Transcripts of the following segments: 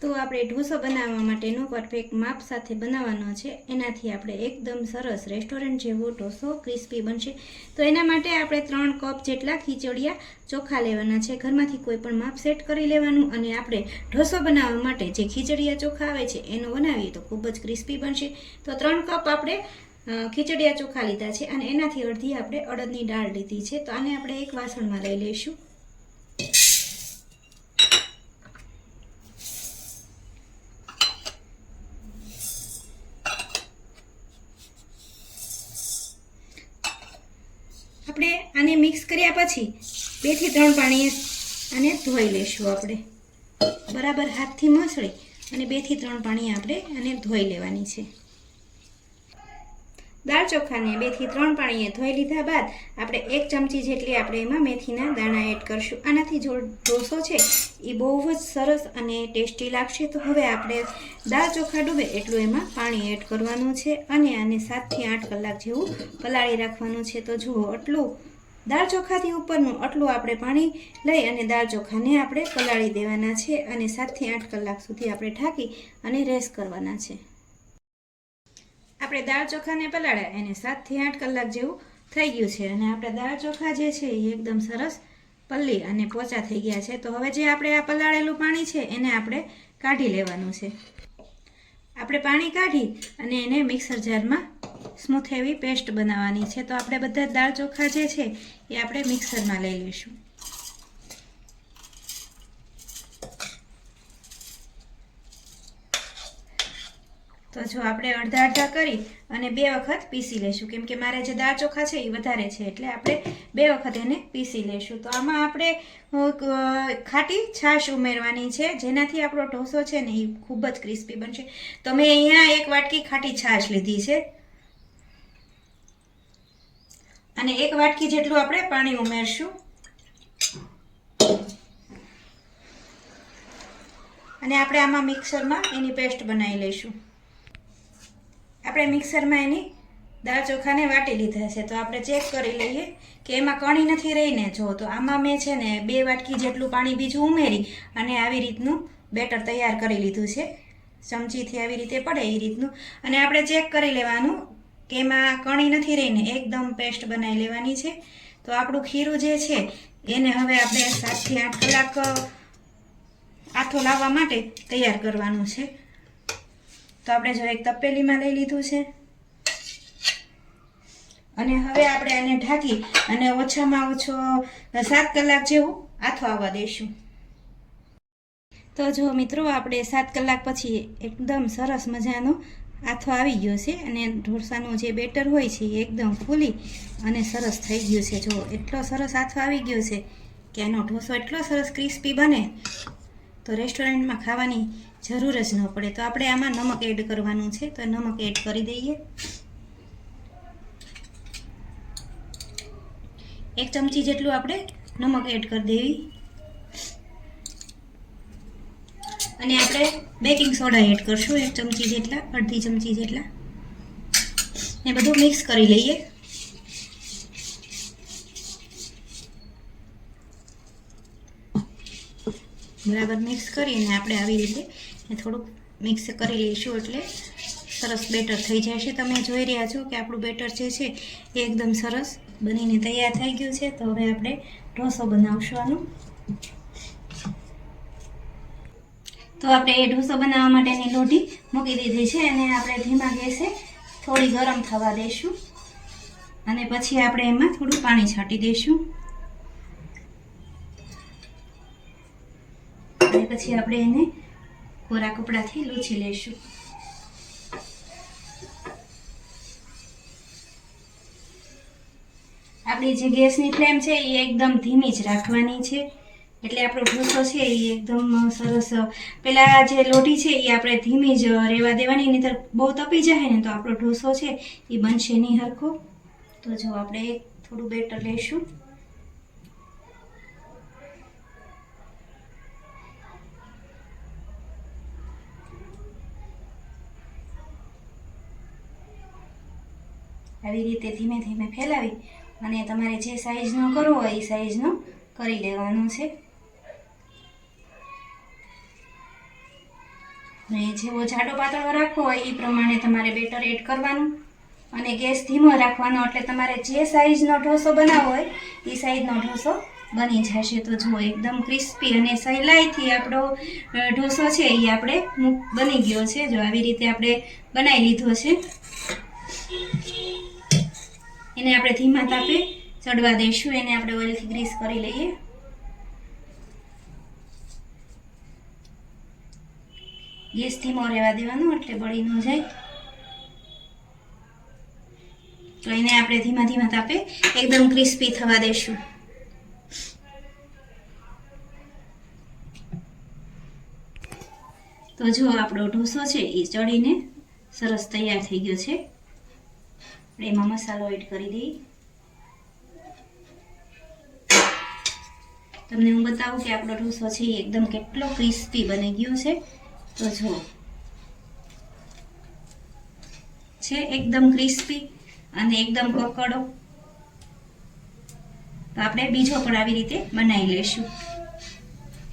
તો આપણે ઢોસો બનાવવા માટેનો પરફેક્ટ માપ સાથે બનાવવાનો છે. એનાથી આપણે એકદમ સરસ રેસ્ટોરન્ટ જેવો ઢોસો ક્રિસ્પી બનશે. તો એના માટે આપણે ત્રણ કપ જેટલા ખીચડિયા ચોખા લેવાના છે. ઘરમાંથી કોઈ પણ માપ સેટ કરી લેવાનું અને આપણે ઢોસો બનાવવા માટે જે ખીચડિયા ચોખા આવે છે, એનો બનાવીએ તો ખૂબ જ ક્રિસ્પી બનશે. તો ત્રણ કપ આપણે ખીચડિયા ચોખા લીધા છે અને એનાથી અડધી આપણે અડદની દાળ લીધી છે. તો આને આપણે એક વાસણમાં લઈ લઈશું. આપણે આને મિક્સ કર્યા પછી બેથી ત્રણ પાણીએ આને ધોઈ લઈશું આપણે. બરાબર હાથથી મસળી અને બેથી ત્રણ પાણી આપણે આને ધોઈ લેવાની છે. દાળ ચોખાને બેથી ત્રણ પાણીએ ધોઈ લીધા બાદ આપણે એક ચમચી જેટલી આપણે એમાં મેથીના દાણા એડ કરશું. આનાથી જો ઢોસો છે, એ બહુ જ સરસ અને ટેસ્ટી લાગશે. તો હવે આપણે દાળ ચોખા ડૂબે એટલું એમાં પાણી એડ કરવાનું છે અને આને સાતથી આઠ કલાક જેવું પલાળી રાખવાનું છે. તો જુઓ આટલું દાળ ચોખાથી ઉપરનું આટલું આપણે પાણી લઈ અને દાળ ચોખાને આપણે પલાળી દેવાના છે અને સાતથી આઠ કલાક સુધી આપણે ઢાંકી અને રેસ કરવાના છે. આપણે દાળ ચોખાને પલાળ્યા, એને સાતથી આઠ કલાક જેવું થઈ ગયું છે. અને આપણે દાળ ચોખા જે છે એ એકદમ સરસ પલ્લી અને પોચા થઈ ગયા છે. તો હવે જે આપણે આ પલાળેલું પાણી છે, એને આપણે કાઢી લેવાનું છે. આપણે પાણી કાઢી અને એને મિક્સર જારમાં સ્મૂથ એવી પેસ્ટ બનાવવાની છે. તો આપણે બધા દાળ ચોખા જે છે, એ આપણે મિક્સરમાં લઈ લઈશું. તો જો આપણે અડધા અડધા કરી અને બે વખત પીસી લઈશું કેમ કે મારે જે દાળ ચોખા છે એ વધારે છે, એટલે આપણે બે વખત એને પીસી લઈશું તો આમાં આપણે ખાટી છાશ ઉમેરવાની છે, જેનાથી આપણો ઢોસો છે ને એ ખૂબ જ ક્રિસ્પી બનશે. તો મેં અહીંયા એક વાટકી ખાટી છાશ લીધી છે. અને એક વાટકી જેટલું આપણે પાણી ઉમેરશું. અને આપણે આમાં મિક્સરમાં એની પેસ્ટ બનાવી લઈશું. આપણે મિક્સરમાં એની દાળ ચોખાને વાટી લીધા છે. તો આપણે ચેક કરી લઈએ કે એમાં કણી નથી રહીને. જો તો આમાં મેં છે ને બે વાટકી જેટલું પાણી બીજું ઉમેરી અને આવી રીતનું બેટર તૈયાર કરી લીધું છે. ચમચીથી આવી રીતે પડે એ રીતનું. અને આપણે ચેક કરી લેવાનું કે એમાં કણી નથી રહીને એકદમ પેસ્ટ બનાવી લેવાની છે. તો આપણું ખીરું જે છે એને હવે આપણે સાતથી આઠ કલાક આથો લાવવા માટે તૈયાર કરવાનું છે. તો આપણે જો એક તપેલીમાં લઈ લીધું છે. અને હવે આપણે આને ઢાંકી અને ઓછામાં ઓછો સાત કલાક જેવું આથો આવવા દઈશું. તો જો મિત્રો, આપણે સાત કલાક પછી એકદમ સરસ મજાનો આથો આવી ગયો છે અને ઢોસાનું જે બેટર હોય છે એ એકદમ ફૂલી અને સરસ થઈ ગયું છે. જો એટલો સરસ આથો આવી ગયો છે કે આનો ઢોસો એટલો સરસ ક્રિસ્પી બને તો રેસ્ટોરન્ટમાં ખાવાની જરૂર જ ન પડે. તો આપણે આમાં નમક એડ કરવાનું છે. તો નમક એડ કરી દઈએ. એક ચમચી જેટલું આપણે નમક એડ કરી દેવી. અને આપણે બેકિંગ સોડા એડ કરશું. એક ચમચી જેટલા, અડધી ચમચી જેટલા. એ બધું મિક્સ કરી લઈએ. બરાબર મિક્સ કરીને આપણે આવી રીતે થોડુંક મિક્સ કરી લઈશું એટલે સરસ બેટર થઈ જશે. તમે જોઈ રહ્યા છો કે આપણું બેટર જે છે એ એકદમ સરસ બનીને તૈયાર થઈ ગયું છે. તો હવે આપણે ઢોસો બનાવશું આનું. તો આપણે એ ઢોસો બનાવવા માટેની લોઢી મૂકી દીધી છે અને આપણે ધીમા ગેસે થોડી ગરમ થવા દઈશું. અને પછી આપણે એમાં થોડું પાણી છાંટી દઈશું. અને પછી આપણે એને કોરા કપડાથી લૂછી લઈશું. આપણી જે ગેસની ફ્લેમ છે એ એકદમ ધીમી જ રાખવાની છે. એટલે આપણો ઢોસો છે એ એકદમ સરસ, પેલા જે લોટી છે એ આપણે ધીમી જ રહેવા દેવાની, નહીંતર બહુ તપી જાય ને તો આપણો ઢોસો છે એ બનશે નહીં હરખો. તો જો આપણે થોડું બેટર લઈશું. આવી રીતે ધીમે ધીમે ફેલાવી અને તમારે જે સાઈઝનો કરવો હોય એ સાઈઝનો કરી લેવાનો છે. અને જેવો જાડો પાતળો રાખવો હોય એ પ્રમાણે તમારે બેટર એડ કરવાનું અને ગેસ ધીમો રાખવાનો એટલે તમારે જે સાઈઝનો ઢોસો બનાવવો હોય એ સાઈઝનો ઢોસો બની જશે. તો જુઓ, એકદમ ક્રિસ્પી અને સહેલાઈથી આપણો ઢોસો છે એ આપણે બની ગયો છે. જો આવી રીતે આપણે બનાવી લીધો છે. એને આપણે ધીમા તાપે ચડવા દઈશું. એને આપણે ઓઇલથી ગ્રીસ કરી લઈએ. ગેસ ધીમો રહેવા દેવાનો, એટલે બળી ન જાય. તો એને આપણે ધીમા ધીમા તાપે એકદમ ક્રિસ્પી થવા દઈશું. તો જો આપણો ઢોસો છે, એ ચડીને સરસ તૈયાર થઈ ગયો છે. એમાં મસાલો એડ કરી દઈએ તમને હું બતાવું કે આપણો ઢોસો છે એકદમ કેટલો ક્રિસ્પી બની ગયો છે. તો જુઓ. છે એકદમ ક્રિસ્પી અને એકદમ કકડો. તો આપણે બીજો પણ આવી રીતે બનાવી લઈશું.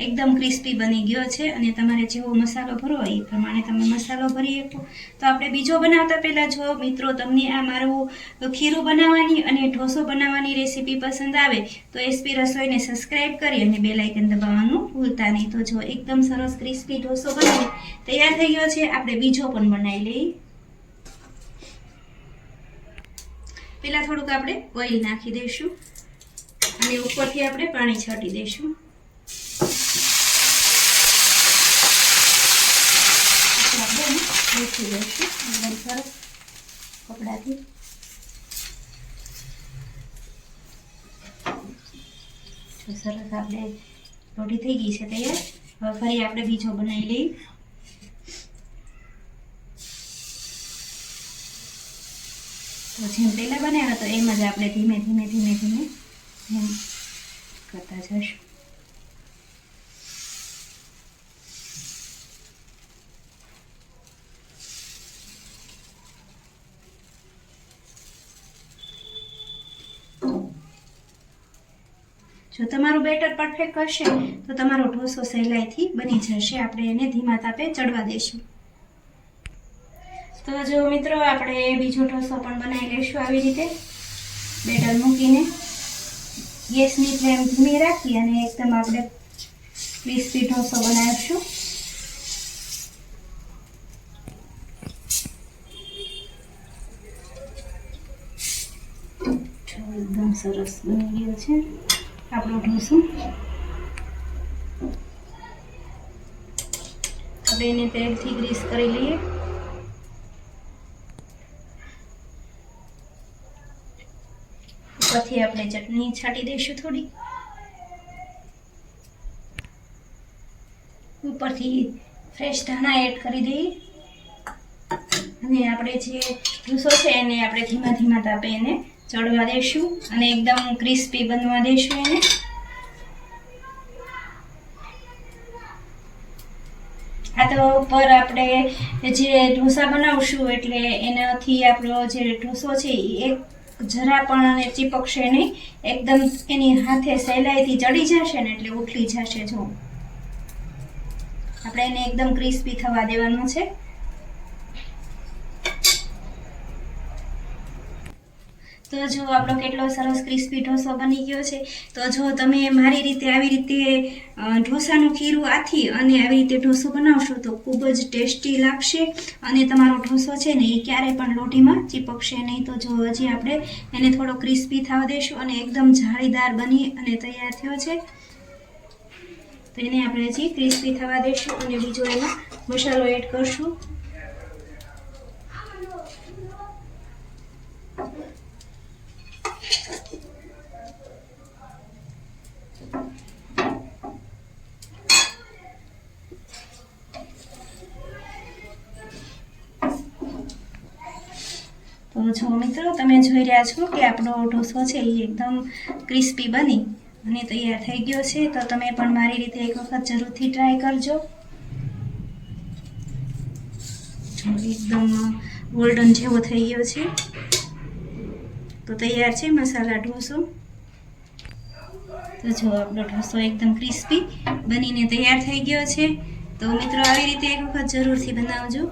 એકદમ ક્રિસ્પી બની ગયો છે અને તમારે જેવો મસાલો ભરવો એ પ્રમાણે તમે મસાલો ભરી શકો. તો આપણે બીજો બનાવતા પહેલાં જો મિત્રો તમને આ મારું ખીરું બનાવવાની અને ઢોસો બનાવવાની રેસીપી પસંદ આવે, તો એસપી રસોઈને સબસ્ક્રાઈબ કરી અને બે લાઇકન દબાવવાનું ભૂલતા નહીં. તો જો એકદમ સરસ ક્રિસ્પી ઢોસો બની તૈયાર થઈ ગયો છે, આપણે બીજો પણ બનાવી લઈએ. પહેલાં થોડુંક આપણે ઓઇલ નાખી દઈશું અને ઉપરથી આપણે પાણી છાંટી દઈશું પછી આપણે એને લઈશું એકદમ સરસ કપડાથી. સરસ આપણે રોટી થઈ ગઈ છે તૈયાર. હવે ફરી આપણે બીજો બનાવી લઈએ. તો જેમ પહેલાં બનાવ્યો હતો એમ જ આપણે ધીમે ધીમે ધીમે ધીમે એમ કરતા જઈશું. જો તમારું બેટર પરફેક્ટ હશે, તો તમારો ઢોસો સહેલાઈથી બની જશે. આપણે એને ધીમા તાપે ચડવા દઈશું. તો જો મિત્રો, આપણે બીજો ઢોસો પણ બનાવી લઈશું આવી રીતે. બેટર મૂકીને ગેસની ફ્લેમ ધીમી રાખી અને એકદમ આપણે ક્રિસ્પી ઢોસો બનાવીશું. એકદમ સરસ બની ગયો છે. આપણો ઢોસો હવે એને તેલથી ગ્રીસ કરી લઈએ. ઉપરથી આપણે ચટણી છાંટી દઈશું થોડી. ઉપરથી ફ્રેશ ધાણા એડ કરી દઈએ. અને આપણે જે ભૂસો છે એને આપણે ધીમા ધીમા તાપે એને ચડવા દઈશું અને એકદમ ક્રિસ્પી બનવા દઈશું એને. આ તો ઉપર આપણે જે ઢોસા બનાવશું એટલે એનાથી આપણો જે ઢોસો છે એ એક જરા પણ ચીપકશે નહીં. એકદમ એની હાથે સહેલાઈથી ચડી જશે ને એટલે ઉઠલી જશે જો. આપણે એને એકદમ ક્રિસ્પી થવા દેવાનું છે. તો જો આપણો કેટલો સરસ ક્રિસ્પી ઢોસો બની ગયો છે, તો જો તમે મારી રીતે આવી રીતે ઢોસાનું ખીરું આથી અને આવી રીતે ઢોસો બનાવશો તો ખૂબ જ ટેસ્ટી લાગશે અને તમારો ઢોસો છે ને એ ક્યારેય પણ લોટીમાં ચીપકશે નહીં. તો જો હજી આપણે એને થોડો ક્રિસ્પી થવા દઈશું અને એકદમ જાળીદાર બની અને તૈયાર થયો છે. તો એને આપણે હજી ક્રિસ્પી થવા દઈશું અને બીજો એમાં મસાલો એડ કરશું. તો જો મિત્રો. તમે જોઈ રહ્યા છો કે આપણો ઢોસો છે એ એકદમ ક્રિસ્પી બની અને તૈયાર થઈ ગયો છે. તો તમે પણ મારી રીતે એક વખત જરૂરથી ટ્રાય કરજો. એકદમ ગોલ્ડન જેવો થઈ ગયો છે. તો તૈયાર છે મસાલા ઢોસો. તો જો આપણો ઢોસો એકદમ ક્રિસ્પી બનીને તૈયાર થઈ ગયો છે. તો મિત્રો આવી રીતે એક વખત જરૂરથી બનાવજો.